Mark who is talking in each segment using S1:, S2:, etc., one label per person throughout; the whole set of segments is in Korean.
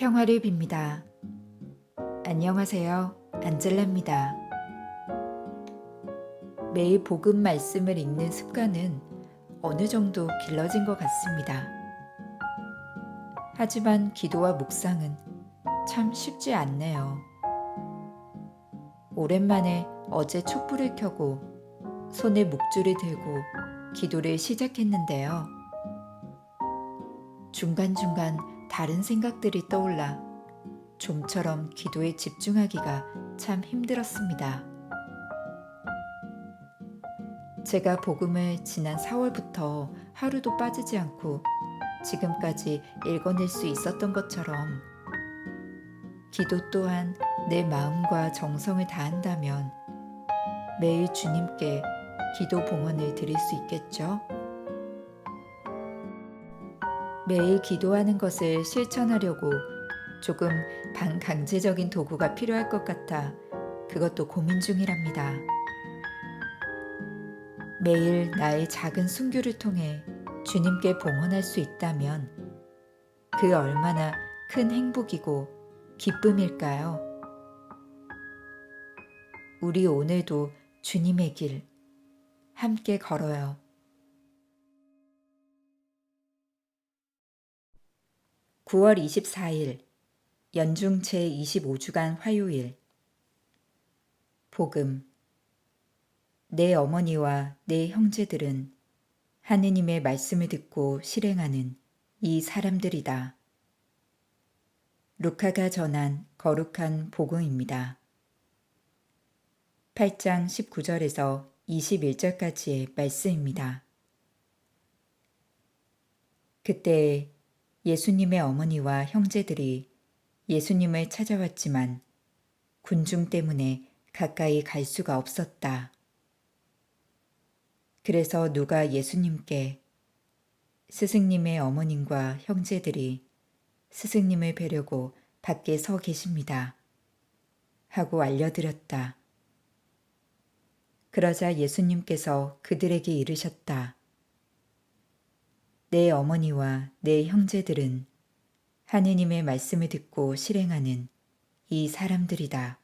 S1: 평화를 빕니다. 안녕하세요. 안젤라입니다. 매일 복음 말씀을 읽는 습관은 어느 정도 길러진 것 같습니다. 하지만 기도와 묵상은 참 쉽지 않네요. 오랜만에 어제 촛불을 켜고 손에 묵주를 들고 기도를 시작했는데요. 중간중간 다른 생각들이 떠올라 좀처럼 기도에 집중하기가 참 힘들었습니다. 제가 복음을 지난 4월부터 하루도 빠지지 않고 지금까지 읽어낼 수 있었던 것처럼 기도 또한 내 마음과 정성을 다한다면 매일 주님께 기도 봉헌을 드릴 수 있겠죠? 매일 기도하는 것을 실천하려고 조금 반강제적인 도구가 필요할 것 같아 그것도 고민 중이랍니다. 매일 나의 작은 순교를 통해 주님께 봉헌할 수 있다면 그 얼마나 큰 행복이고 기쁨일까요? 우리 오늘도 주님의 길 함께 걸어요. (9월 24일) 연중 제25주간 화요일 복음 내 어머니와 내 형제들은 하느님의 말씀을 듣고 실행하는 이 사람들이다. 루카가 전한 거룩한 복음입니다. 8장 19절에서 21절까지의 말씀입니다. 그때 예수님의 어머니와 형제들이 예수님을 찾아왔지만 군중 때문에 가까이 갈 수가 없었다. 그래서 누가 예수님께 스승님의 어머님과 형제들이 스승님을 뵈려고 밖에 서 계십니다. 하고 알려드렸다. 그러자 예수님께서 그들에게 이르셨다. 내 어머니와 내 형제들은 하느님의 말씀을 듣고 실행하는 이 사람들이다.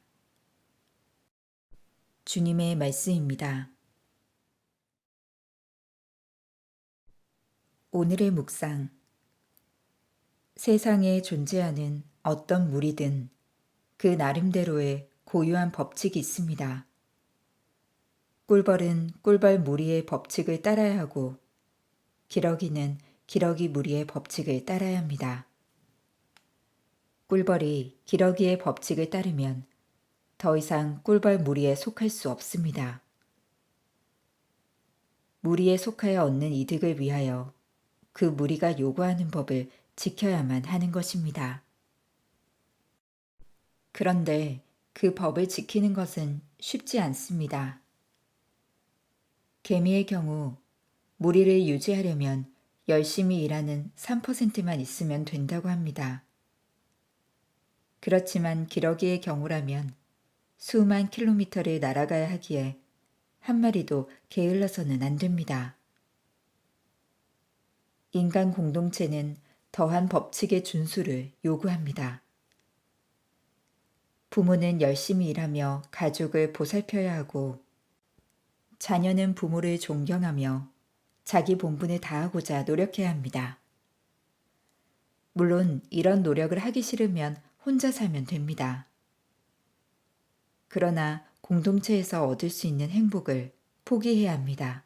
S1: 주님의 말씀입니다. 오늘의 묵상 세상에 존재하는 어떤 무리든 그 나름대로의 고유한 법칙이 있습니다. 꿀벌은 꿀벌 무리의 법칙을 따라야 하고 기러기는 기러기 무리의 법칙을 따라야 합니다. 꿀벌이 기러기의 법칙을 따르면 더 이상 꿀벌 무리에 속할 수 없습니다. 무리에 속하여 얻는 이득을 위하여 그 무리가 요구하는 법을 지켜야만 하는 것입니다. 그런데 그 법을 지키는 것은 쉽지 않습니다. 개미의 경우 무리를 유지하려면 열심히 일하는 3%만 있으면 된다고 합니다. 그렇지만 기러기의 경우라면 수만 킬로미터를 날아가야 하기에 한 마리도 게을러서는 안 됩니다. 인간 공동체는 더한 법칙의 준수를 요구합니다. 부모는 열심히 일하며 가족을 보살펴야 하고 자녀는 부모를 존경하며 자기 본분을 다하고자 노력해야 합니다. 물론 이런 노력을 하기 싫으면 혼자 살면 됩니다. 그러나 공동체에서 얻을 수 있는 행복을 포기해야 합니다.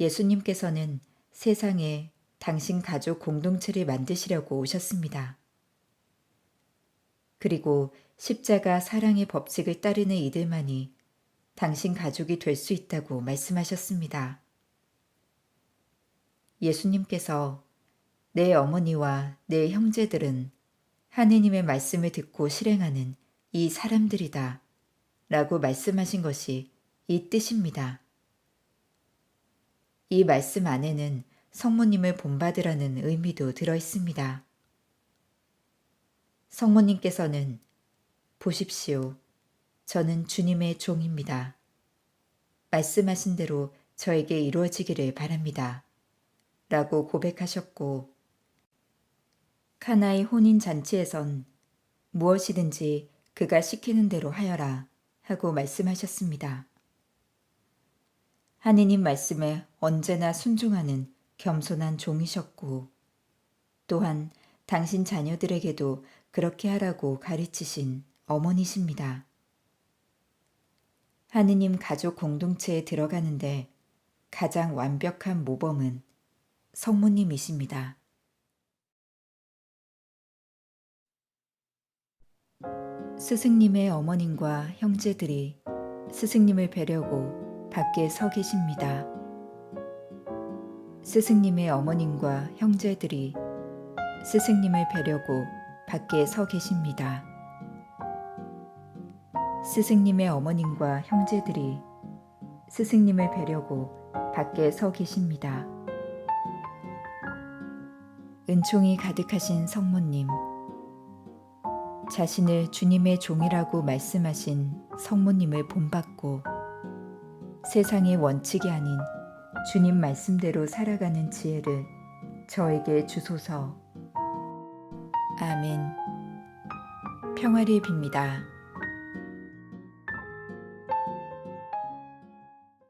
S1: 예수님께서는 세상에 당신 가족 공동체를 만드시려고 오셨습니다. 그리고 십자가 사랑의 법칙을 따르는 이들만이 당신 가족이 될 수 있다고 말씀하셨습니다. 예수님께서 내 어머니와 내 형제들은 하느님의 말씀을 듣고 실행하는 이 사람들이다. 라고 말씀하신 것이 이 뜻입니다. 이 말씀 안에는 성모님을 본받으라는 의미도 들어 있습니다. 성모님께서는 보십시오. 저는 주님의 종입니다. 말씀하신 대로 저에게 이루어지기를 바랍니다. 라고 고백하셨고, 카나의 혼인 잔치에선 무엇이든지 그가 시키는 대로 하여라 하고 말씀하셨습니다. 하느님 말씀에 언제나 순종하는 겸손한 종이셨고 또한 당신 자녀들에게도 그렇게 하라고 가르치신 어머니십니다. 하느님 가족 공동체에 들어가는데 가장 완벽한 모범은 성모님이십니다. 스승님의 어머님과 형제들이 스승님을 뵈려고 밖에 서 계십니다. 스승님의 어머님과 형제들이 스승님을 뵈려고 밖에 서 계십니다. 스승님의 어머님과 형제들이 스승님을 뵈려고 밖에 서 계십니다. 은총이 가득하신 성모님, 자신을 주님의 종이라고 말씀하신 성모님을 본받고 세상의 원칙이 아닌 주님 말씀대로 살아가는 지혜를 저에게 주소서. 아멘. 평화를 빕니다.